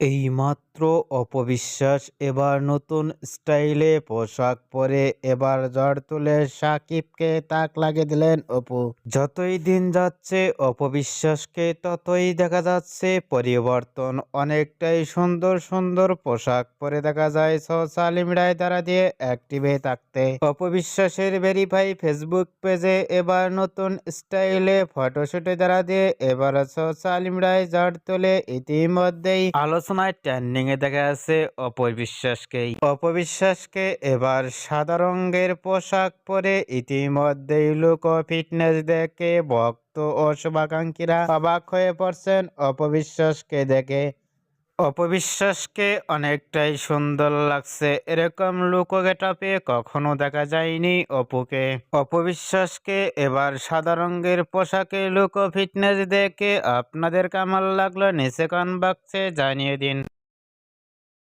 ایما এইমাত্র অপবিশ্বাস। এবার নতুন স্টাইলে পোশাক পরে এবার ঝড় তুলে সাকিবকে তাক লাগিয়ে দিলেন অপু। যতই দিন যাচ্ছে, অপবিশ্বাসকে ততই দেখা যাচ্ছে পরিবর্তন। অনেকটাই সুন্দর সুন্দর পোশাক পরে দেখা যায় সোশ্যাল মিডিয়ায় দ্বারা দিয়ে অ্যাক্টিভে থাকতে। অপবিশ্বাসের ভেরিফাই ফেসবুক পেজে এবার নতুন স্টাইলে ফটোশুটে দ্বারা দিয়ে এবার সোশ্যাল মিডিয়ায় ঝড় তুলে ইতিমধ্যেই আলোচনায় ট্রেন্ডিং এ দেখা যাচ্ছে অপবিশ্বাসকেই অপবিশ্বাসকে এবার সাদা রঙের পোশাক পরে ইতিমধ্যেই লোক ফিটনেস দেখে ভক্ত ও শুভাকাঙ্ক্ষীরা অবাক হয়ে পড়ছেন অপবিশ্বাসকে দেখে। অপবিশ্বাসকে অনেকটাই সুন্দর লাগছে। এরকম লুক গেটাপে কখনো দেখা যায়নি অপুকে। অপবিশ্বাসকে এবার সাদা রঙের পোশাকে লুক ফিটনেস দেখে আপনাদের কামাল লাগল, নিচে কন বাক্সে জানিয়ে দিন।